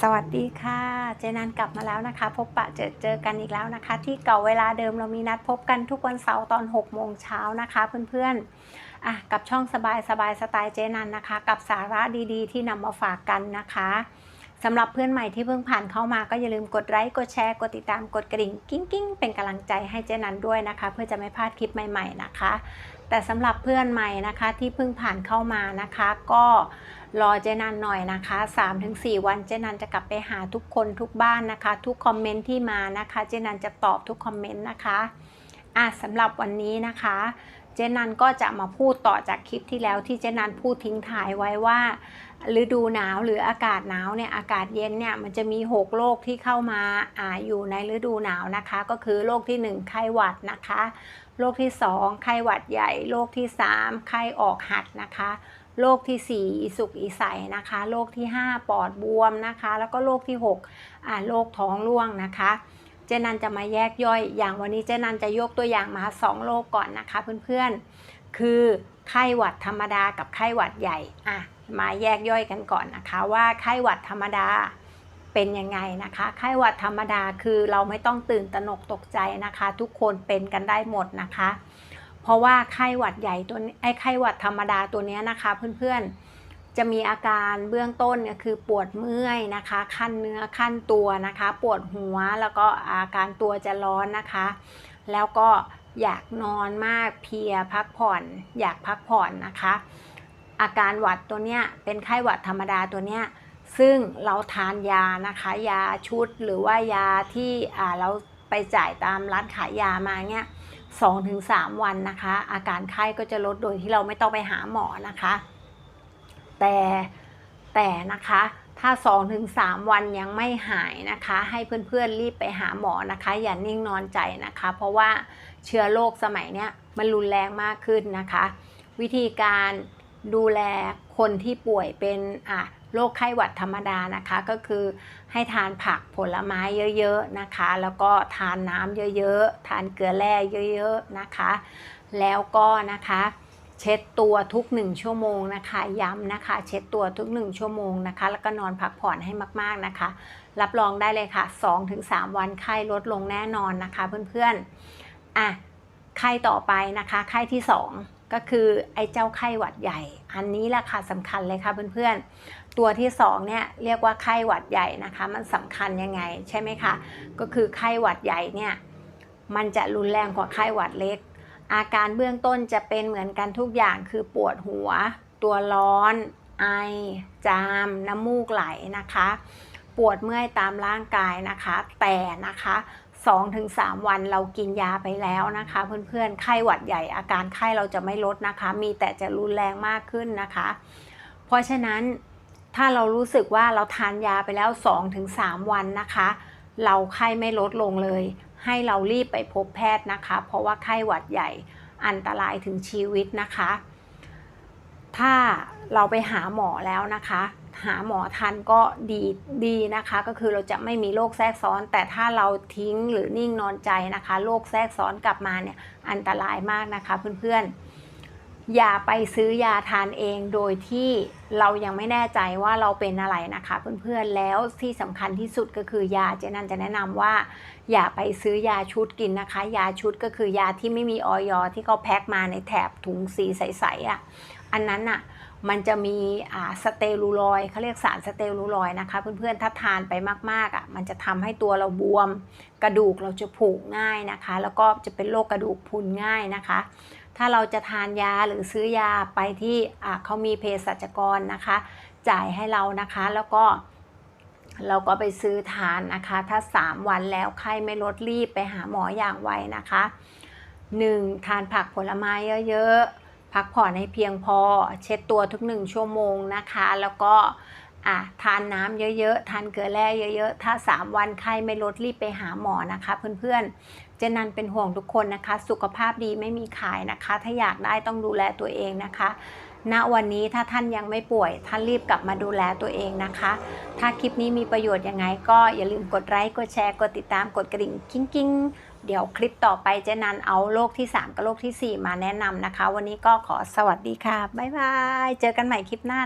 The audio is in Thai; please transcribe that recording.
สวัสดีค่ะ เจนันกลับมาแล้วนะคะ พบปะเจอเจอกันอีกแล้วนะคะ ที่เก่าเวลาเดิมเรามีนัดพบกันทุกวันเสาร์ตอน6โมงเช้านะคะเพื่อนๆอะกับช่องสบายสบายสไตล์เจนันนะคะ กับสาระดีๆ ที่นำมาฝากกันนะคะ สำหรับเพื่อนใหม่ที่เพิ่งผ่านเข้ามาก็อย่าลืมกดไลค์กดแชร์ กดติดตามกดกระดิ่งกิ้งกิ้งเป็นกำลังใจให้เจนันด้วยนะคะ เพื่อจะไม่พลาดคลิปใหม่ ๆนะคะ แต่สำหรับเพื่อนใหม่นะคะที่เพิ่งผ่านเข้ามานะคะ ก็รอเจนันหน่อยนะคะ 3-4 วันเจนันจะกลับไปหาทุกคนทุกบ้านนะคะ ทุกคอมเมนต์ที่มานะคะ เจนันจะตอบทุกคอมเมนต์นะคะอะสำหรับวันนี้นะคะ เจนันก็จะมาพูดต่อจากคลิปที่แล้วที่เจนันพูดทิ้งถ่ายไว้ว่า ฤดูหนาวหรืออากาศหนาวเนี่ยอากาศเย็นเนี่ยมันจะมี 6 โรคที่เข้ามาอ่าอยู่ในฤดูหนาวนะคะ ก็คือโรคที่ 1 ไข้หวัดนะคะ โรคที่ 2 ไข้หวัดใหญ่ โรคที่ 3 ไข้ออกหัดนะคะโรคที่ 4 อีสุกอีใสนะคะโรคที่ 5 ปอดบวมนะคะ แล้วก็โรคที่6อ่าโรคท้องร่วงนะคะ เจนันจะมาแยกย่อยอย่างวันนี้เจนันจะยกตัวอย่างมาสองโรคก่อนนะคะเพื่อนๆ คือไข้หวัดธรรมดากับไข้หวัดใหญ่อะ มาแยกย่อยกันก่อนนะคะว่าไข้หวัดธรรมดาเป็นยังไงนะคะ ไข้หวัดธรรมดาคือเราไม่ต้องตื่นตระหนกตกใจนะคะ ทุกคนเป็นกันได้หมดนะคะ เพราะว่าไข้หวัดใหญ่ตัวไอ้ไข้หวัดธรรมดาตัวนี้นะคะเพื่อนๆจะมีอาการเบื้องต้นเนี่ยคือปวดเมื่อยนะคะ ขั้นเนื้อขั้นตัวนะคะ ปวดหัวแล้วก็อาการตัวจะร้อนนะคะ แล้วก็อยากนอนมากเพลียพักผ่อน อยากพักผ่อนนะคะ อาการหวัดตัวเนี้ยเป็นไข้หวัดธรรมดาตัวเนี้ยซึ่งเราทานยานะคะ ยาชุดหรือว่ายาที่เราไปจ่ายตามร้านขายยามาเนี่ยสองถึงสามวันนะคะ อาการไข้ก็จะลดโดยที่เราไม่ต้องไปหาหมอนะคะ แต่แต่นะคะถ้า 2-3 วันยังไม่หายนะคะ ให้เพื่อนๆรีบไปหาหมอนะคะ อย่านิ่งนอนใจนะคะ เพราะว่าเชื้อโรคสมัยเนี้ยมันรุนแรงมากขึ้นนะคะ วิธีการ ดูแลคนที่ป่วยเป็นอะโรคไข้หวัดธรรมดานะคะ ก็คือให้ทานผักผลไม้เยอะๆนะคะ แล้วก็ทานน้ำเยอะๆ ทานเกลือแร่เยอะๆนะคะ แล้วก็นะคะเช็ดตัวทุก1ชั่วโมงนะคะย้ำนะคะ เช็ดตัวทุก1ชั่วโมงนะคะ แล้วก็นอนพักผ่อนให้มากๆนะคะ รับรองได้เลยค่ะ 2-3 วันไข้ลดลงแน่นอนนะคะเพื่อนๆอะ ไข้ต่อไปนะคะไข้ที่ 2 ก็คือไอ้เจ้าไข้หวัดใหญ่ อันนี้แหละค่ะสำคัญเลยค่ะเพื่อนๆ ตัวที่ 2 เนี่ยเรียกว่าไข้หวัดใหญ่นะคะ มันสำคัญยังไงใช่ไหมคะ ก็คือไข้หวัดใหญ่เนี่ยมันจะรุนแรงกว่าไข้หวัดเล็ก อาการเบื้องต้นจะเป็นเหมือนกันทุกอย่างคือปวดหัว ตัวร้อน ไอ จาม น้ำมูกไหลนะคะ ปวดเมื่อยตามร่างกายนะคะ แต่นะคะ 2-3 วันเรากินยาไปแล้วนะคะ เพื่อนๆไข้หวัดใหญ่อาการไข้เราจะไม่ลดนะคะ มีแต่จะรุนแรงมากขึ้นนะคะ เพราะฉะนั้นถ้าเรารู้สึกว่าเราทานยาไปแล้ว 2-3 วันนะคะ เราไข้ไม่ลดลงเลย ให้เรารีบไปพบแพทย์นะคะ เพราะว่าไข้หวัดใหญ่อันตรายถึงชีวิตนะคะ ถ้าเราไปหาหมอแล้วนะคะ หาหมอทันก็ดีดีนะคะ ก็คือเราจะไม่มีโรคแทรกซ้อน แต่ถ้าเราทิ้งหรือนิ่งนอนใจนะคะโรคแทรกซ้อนกลับมาเนี่ยอันตรายมากนะคะเพื่อนๆ อย่าไปซื้อยาทานเองโดยที่เรายังไม่แน่ใจว่าเราเป็นอะไรนะคะ เพื่อนๆแล้วที่สำคัญที่สุดก็คือยาเจนันจะแนะนำว่า อย่าไปซื้อยาชุดกินนะคะ ยาชุดก็คือยาที่ไม่มีออยที่เขาแพ็คมาในแถบถุงสีใสๆอะอันนั้นอะมันจะมีสเตอรูลอยด์เขาเรียกสารสเตอรูลอยด์นะคะ เพื่อนๆถ้าทานไปมากๆอะมันจะทำให้ตัวเราบวม กระดูกเราจะผุง่ายนะคะ แล้วก็จะเป็นโรคกระดูกพุนง่ายนะคะ ถ้าเราจะทานยาหรือซื้อยาไปที่เขามีเภสัชกรนะคะ จ่ายให้เรานะคะแล้วก็เราก็ไปซื้อทานนะคะ ถ้า 3 วันแล้วไข้ไม่ลดรีบไปหาหมออย่างไวนะคะ 1. ทานผักผลไม้เยอะๆ พักผ่อนให้เพียงพอ เช็ดตัวทุก 1 ชั่วโมงนะคะ แล้วก็ อะทานน้ำเยอะๆ ทานเกลือแร่เยอะๆ ถ้า 3 วันไข้ไม่ลดรีบไปหาหมอนะคะเพื่อนๆ เจนันเป็นห่วงทุกคนนะคะ สุขภาพดีไม่มีขายนะคะ ถ้าอยากได้ต้องดูแลตัวเองนะคะ ณ วันนี้ถ้าท่านยังไม่ป่วย ท่านรีบกลับมาดูแลตัวเองนะคะ ถ้าคลิปนี้มีประโยชน์ยังไง ก็อย่าลืมกดไลค์ กดแชร์ กดติดตาม กดกระดิ่งกิ้งกิ้งเดี๋ยวคลิปต่อไปเจะนันเอาโรคที่ 3 กับโรคทีสี่ 4 มาแนะนำนะคะ วันนี้ก็ขอสวัสดีค่ะ บ๊ายบาย เจอกันใหม่คลิปหน้า